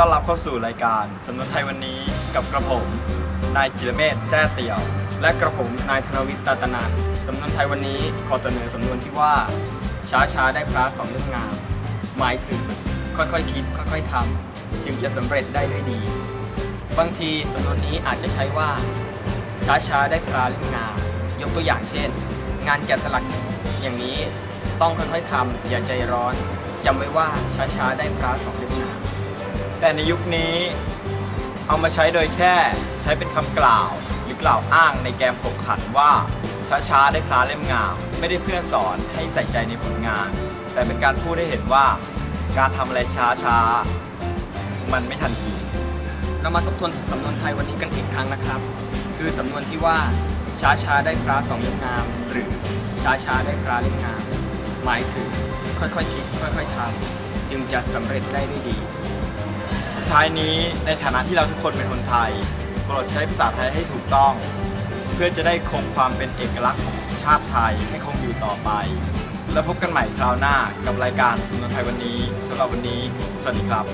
ต้อนรับเข้าสู่รายการสำนวนไทยวันนี้กับกระผม นายจิรเมธแซ่เตียว และกระผมนายธนวิทย์ตาตนานสำนวนไทยวันนี้ขอเสนอสำนวนที่ว่า ช้าช้าได้พระสองเล่มงาม หมายถึงค่อยๆคิด ค่อยๆทำจึงจะสำเร็จได้ด้วยดี บางทีสำนวนนี้อาจจะใช้ว่า ช้าช้าได้พระเล่มงาม ยกตัวอย่างเช่น งานแกะสลักอย่างนี้ต้องค่อยๆทำอย่าใจร้อนจำไว้ว่าช้าช้าๆได้พระสองเล่มงาม แต่ในยุคนี้เอามาใช้โดยแค่ใช้เป็นคำกล่าว หรือกล่าวอ้างในแกมขบขันว่า ช้าๆได้พลาเล่มงาม ไม่ได้เพื่อสอนให้ใส่ใจในผลงาน แต่เป็นการพูดให้เห็นว่า การทำอะไรช้าๆ มันไม่ทันทีเรามาทบทวนสำนวนไทยวันนี้กันอีกครั้งนะครับ คือสำนวนที่ว่าช้าช้าได้พระสองเล่มงาม หรือช้าช้าได้พระเล่มงาม หมายถึงค่อยๆคิดค่อยๆทำจึงจะสำเร็จได้ด้วยดี ท้ายนี้ในฐานะที่เราทุกคนเป็นคนไทยโปรดใช้ภาษาไทยให้ถูกต้อง เพื่อจะได้คงความเป็นเอกลักษณ์ของชาติไทยให้คงอยู่ต่อไป แล้วพบกันใหม่คราวหน้ากับรายการสุนวนไทยวันนี้สำหรับวันนี้ สวัสดีครับ